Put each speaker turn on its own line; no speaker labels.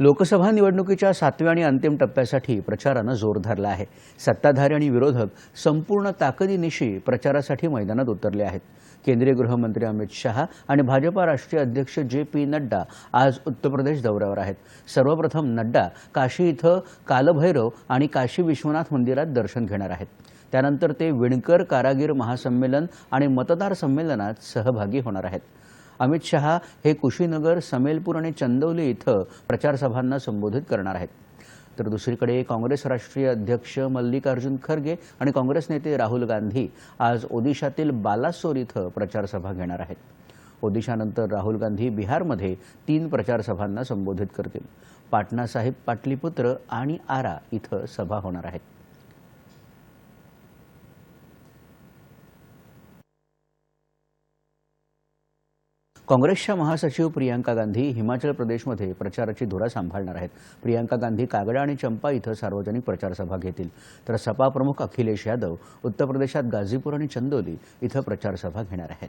लोकसभा निवडणुकीच्या सातव्या आणि अंतिम टप्प्यासाठी प्रचारानं जोर धरला आहे. सत्ताधारी आणि विरोधक संपूर्ण ताकदीनिशी प्रचारासाठी मैदानात उतरले आहेत. केंद्रीय गृहमंत्री अमित शहा आणि भाजपा राष्ट्रीय अध्यक्ष जे पी नड्डा आज उत्तर प्रदेश दौऱ्यावर आहेत. सर्वप्रथम नड्डा काशी इथं कालभैरव आणि काशी विश्वनाथ मंदिरात दर्शन घेणार आहेत. त्यानंतर ते विणकर कारागीर महासंमेलन आणि मतदार संमेलनात सहभागी होणार आहेत. अमित शहा हे कुशीनगर समेलपूर आणि चंदौली इथं प्रचारसभांना संबोधित करणार आहेत. तर दुसरीकडे काँग्रेस राष्ट्रीय अध्यक्ष मल्लिकार्जुन खरगे आणि काँग्रेस नेते राहुल गांधी आज ओदिशातील बालासोर इथं प्रचारसभा घेणार आहेत. ओदिशानंतर राहुल गांधी बिहारमध्ये तीन प्रचारसभांना संबोधित करतील. पाटणासाहेब पाटलीपुत्र आणि आरा इथं सभा होणार आहेत. काँग्रेसच्या महासचिव प्रियांका गांधी हिमाचल प्रदेशमध्ये प्रचाराची धुरा सांभाळणार आहेत. प्रियांका गांधी कागडा आणि चंपा इथं सार्वजनिक प्रचारसभा घेतील. तर सपा प्रमुख अखिलेश यादव उत्तर प्रदेशात गाझीपूर आणि चंदोली इथं प्रचारसभा घेणार आहेत.